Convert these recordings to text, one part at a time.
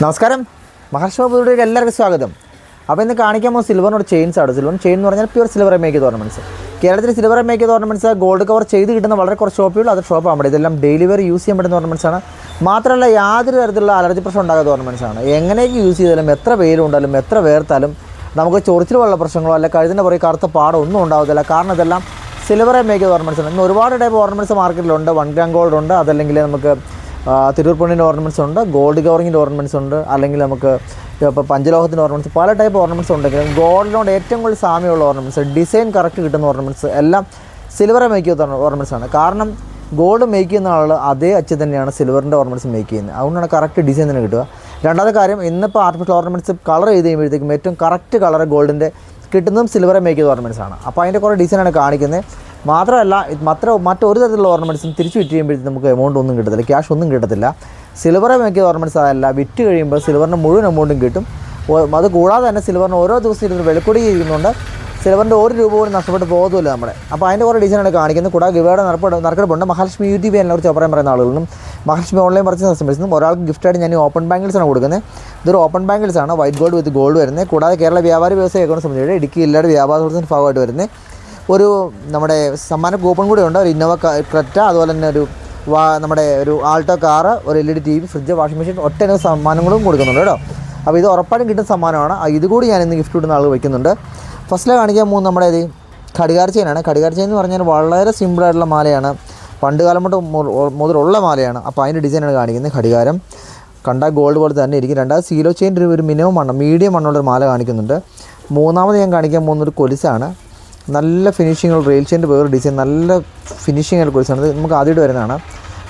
നമസ്കാരം. മഹാരാഷ്ട്രയിലേക്ക് എല്ലാവർക്കും സ്വാഗതം. അപ്പോൾ ഇന്ന് കാണിക്കാൻ പോകുന്ന സിൽവറിനോട് ചെയിൻസ് ആണ്. സിൽവർ ചെയിൻ എന്ന് പറഞ്ഞാൽ പ്യുവർ സിൽവർ മേക്ക് ഓർണമെന്റ്സ് കേരളത്തിൽ silver make ornaments gold cover ചെയ്ത് കിട്ടുന്ന വളരെ കുറച്ച് ഷോപ്പുകൾ അത് ഷോപ്പ് ആകുമ്പോൾ ഇതെല്ലാം ഡെയിലി വെയർ യൂസ് ചെയ്യാൻ പറ്റുന്ന ഓർണമെന്റ്സ് ആണ്. മാത്രമല്ല യാതൊരു തരത്തിലുള്ള അലർജി പ്രശ്നം ഉണ്ടാകാത്ത ഓർണമെന്റ്സ് ആണ്. എങ്ങനെയൊക്കെ യൂസ് ചെയ്താലും എത്ര വെയിലുണ്ടാലും എത്ര വേർത്താലും നമുക്ക് ചൊറിച്ചിൽ വെള്ള പ്രശ്നങ്ങളോ അല്ല കഴുതിന്റെ പുറകെ കറുത്ത പാടോ ഒന്നും ഉണ്ടാകത്തില്ല. കാരണം ഇതെല്ലാം സിൽവർ മേക്ക് ഓർണമെന്റ്സ് ആണ്. ഇന്ന് ഒരുപാട് ടൈപ്പ് ഓർണമെന്റ്സ് മാർക്കറ്റിലുണ്ട് വൺ ഗ്രാം ഗോൾഡ് ഉണ്ട്. അതല്ലെങ്കിൽ നമുക്ക് തിരൂർ പൊണ്ണിന്റെ ഓർണമെന്റ്സ് ഉണ്ട് ഗോൾഡ് കവറിങ്ങിന്റെ ഓർണമെന്റ്സ് ഉണ്ട് അല്ലെങ്കിൽ നമുക്ക് ഇപ്പോൾ പഞ്ചലോഹത്തിന്റെ ഓർണമെന്റ്സ് പല ടൈപ്പ് ഓർണമെന്റ്സ് ഉണ്ടെങ്കിലും ഗോൾഡിനോട് ഏറ്റവും കൂടുതൽ സാമ്യമുള്ള ഓർണമെന്റ്സ് ഡിസൈൻ കറക്റ്റ് കിട്ടുന്ന ഓർണമെന്റ്സ് എല്ലാം സിൽവറെ മേക്ക് ചെയ്യുന്ന ഓർണമെന്റ്സ് ആണ്. കാരണം ഗോൾഡ് മേക്ക് ചെയ്യുന്ന ആൾ അതേ അച്ച് തന്നെയാണ് സിൽവറിന്റെ ഓർണമെന്റ്സ് മേക്ക് ചെയ്യുന്നത്. അതുകൊണ്ടാണ് കറക്റ്റ് ഡിസൈൻ തന്നെ കിട്ടുക. രണ്ടാമത്തെ കാര്യം ഇന്നിപ്പോൾ ആർട്ടിഫിഷ്യൽ ഓർണമെന്റ്സ് കളർ ചെയ്ത് കഴിയുമ്പോഴത്തേക്കും ഏറ്റവും കറക്റ്റ് കളർ ഗോൾഡിന്റെ കിട്ടുന്നതും സിൽവറെ മേക്ക് ചെയ്ത ഓർണമെന്റ്സ് ആണ്. അപ്പോൾ അതിന്റെ കുറേ ഡിസൈനാണ് കാണിക്കുന്നത്. മാത്രമല്ല ഇത് മറ്റൊരു തരത്തിലുള്ള ഓർണമെന്റ്സും തിരിച്ച് വിറ്റ് കഴിയുമ്പോഴത്തേക്കും നമുക്ക് എമൗണ്ട് ഒന്നും കിട്ടത്തില്ല ക്യാഷ് ഒന്നും കിട്ടത്തില്ല. സിൽവറെ മേക്കിയ ഓർണമെന്റ്സ് അതല്ല വിറ്റ് കഴിയുമ്പോൾ സിൽവറിന്റെ മുഴുവൻ എമൗണ്ടും കിട്ടും. അത് കൂടാതെ തന്നെ സിൽവറിന് ഓരോ ദിവസം ഇരുന്ന് വെളുക്കൊടി ചെയ്യുന്നുണ്ട് സിൽവറിന്റെ ഒരു രൂപ പോലും നഷ്ടപ്പെട്ട് പോകുന്നില്ല നമ്മുടെ. അപ്പോൾ അതിന്റെ കുറേ ഡിസൈനാണ് കാണിക്കുന്നത്. കൂടാതെ ഗിവയുടെ നറുക്കെടുപ്പ് നറുക്കെടുപ്പുണ്ട്. മഹാലക്ഷ്മി യു ടി ബി എന്നെക്കുറിച്ച് പറയാൻ പറയുന്ന ആളുകളും മഹാലക്ഷ്മി ഓൺലൈൻ പർച്ചേസ് കസ്റ്റമേഴ്സിനും ഒരാൾക്ക് ഗിഫ്റ്റായിട്ട് ഞാൻ ഓപ്പൺ ബാങ്കിൾസ് ആണ് കൊടുക്കുന്നത്. ഇതൊരു ഓപ്പൺ ബാങ്കിൾസ് ആണ്. വൈറ്റ് ഗോൾഡ് വിത്ത് ഗോൾഡ് വരുന്നത്. കൂടാതെ കേരള വ്യാപാര വ്യവസായ അക്കൗണ്ട് സമിതിയുടെ ഇടുക്കി ജില്ലയുടെ വ്യാപാര സദസ്സിന്റെ ഭാഗമായിട്ട് വരുന്നത്. ഒരു നമ്മുടെ സമ്മാന കൂപ്പൺ കൂടെ ഉണ്ട്. ഒരു ഇന്നോവ ക്രെറ്റ അതുപോലെ തന്നെ ഒരു വാ നമ്മുടെ ഒരു ആൾട്ടോ കാറ് ഒരു L E D T V fridge washing machine ഒട്ടനവധി സമ്മാനങ്ങളും കൊടുക്കുന്നുണ്ട് കേട്ടോ. അപ്പോൾ ഇത് ഉറപ്പായിട്ടും കിട്ടുന്ന സമ്മാനമാണ്. ഇതുകൂടി ഞാൻ ഇന്ന് ഗിഫ്റ്റ് കിട്ടുന്ന ആൾ വയ്ക്കുന്നുണ്ട്. ഫസ്റ്റിൽ കാണിക്കാൻ പോകുന്ന നമ്മുടെ ഇത് ഘടികാർ ചെയിനാണ് ഘടികാർ ചെയിൻ എന്ന് പറഞ്ഞാൽ വളരെ സിമ്പിളായിട്ടുള്ള മാലയാണ്. പണ്ട് കാലം തൊട്ട് മുതലുള്ള മാലയാണ്. അപ്പോൾ അതിന്റെ ഡിസൈനാണ് കാണിക്കുന്നത് ഘടികാരം. കണ്ടാൽ ഗോൾഡ് പോലെ തന്നെ ഇരിക്കും. രണ്ടാമത് സീലോ ചെയിന്റെ ഒരു മിനിമം മണ്ണം മീഡിയം മണ്ണുള്ളൊരു മാല കാണിക്കുന്നുണ്ട്. മൂന്നാമത് ഞാൻ കാണിക്കാൻ പോകുന്ന ഒരു കൊലുസാണ്. നല്ല ഫിനിഷിങ് റെയിൽ ചെയിന്റെ വേറെ ഡിസൈൻ നല്ല ഫിനിഷിങ്ങുള്ള കുറിച്ചാണ് ഇത് നമുക്ക് ആദ്യമായിട്ട് വരുന്നതാണ്.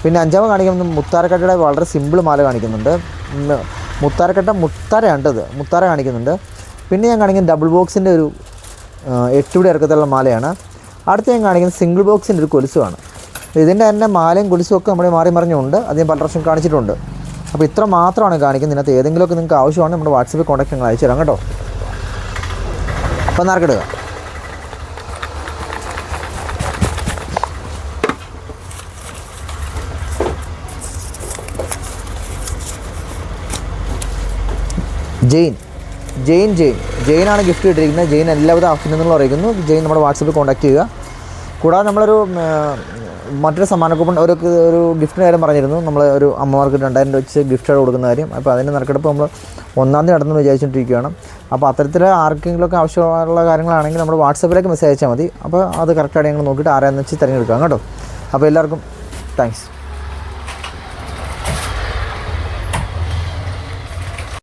പിന്നെ അഞ്ചാമത് കാണിക്കുന്നത് മുത്താരക്കട്ടയുടെ വളരെ സിമ്പിൾ മാല കാണിക്കുന്നുണ്ട്. മുത്താരക്കട്ട മുത്താര ഉണ്ടത് മുത്താര കാണിക്കുന്നുണ്ട്. പിന്നെ ഞാൻ കാണിക്കുന്ന ഡബിൾ ബോക്സിന്റെ ഒരു എട്ടുപിടി ഇറക്കത്തുള്ള മാലയാണ്. അടുത്ത് ഞാൻ കാണിക്കുന്ന സിംഗിൾ ബോക്സിന്റെ ഒരു കൊലുസുമാണ്. ഇതിന്റെ തന്നെ മാലയും കൊലുസും ഒക്കെ നമ്മൾ മാറി മറിഞ്ഞുണ്ട്. അത് ഞാൻ പല പ്രാവശ്യം കാണിച്ചിട്ടുണ്ട്. അപ്പോൾ ഇത്ര മാത്രമാണ് കാണിക്കുന്നത്. ഇതിനകത്ത് ഏതെങ്കിലുമൊക്കെ നിങ്ങൾക്ക് ആവശ്യമാണ് നമ്മുടെ വാട്സപ്പിൽ കോൺടാക്ട് നിങ്ങൾ അയച്ചു തരാം കേട്ടോ. അപ്പോൾ നറുക്കെടുക്കുക ജെയിൻ. ജെയിൻ ജെയിൻ. ജെയിനാണ് ഗിഫ്റ്റ് കിട്ടിയിരിക്കുന്നത്. ജെയിൻ എല്ലാവിധ അഭിനന്ദനങ്ങളും അറിയിക്കുന്നു. ജെയിൻ നമ്മുടെ വാട്സപ്പിൽ കോൺടാക്ട് ചെയ്യുക. കൂടാതെ നമ്മളൊരു മറ്റൊരു സമ്മാന കൂപ്പൺ ഒരു ഒരു ഗിഫ്റ്റിന് കാര്യം പറഞ്ഞിരുന്നു. നമ്മൾ ഒരു അമ്മമാർക്ക് രണ്ടായിരം രൂപ വെച്ച് ഗിഫ്റ്റ് കൊടുക്കുന്ന കാര്യം. അപ്പോൾ അതിന്റെ നറുക്കെടുപ്പ് നമ്മൾ ഒന്നാം തീയതി നടന്നു വിചാരിച്ചുകൊണ്ടിരിക്കുകയാണ് അപ്പോൾ അത്തരത്തിൽ ആർക്കെങ്കിലുമൊക്കെ ആവശ്യമുള്ള കാര്യങ്ങളാണെങ്കിൽ നമ്മൾ വാട്സപ്പിലേക്ക് മെസ്സേജ് അയച്ചാൽ മതി. അപ്പോൾ അത് കറക്റ്റായിട്ട് ഞങ്ങൾ നോക്കിയിട്ട് ആരാന്ന് വെച്ച് തിരഞ്ഞെടുക്കാം. കേട്ടോ? അപ്പോൾ എല്ലാവർക്കും താങ്ക്സ്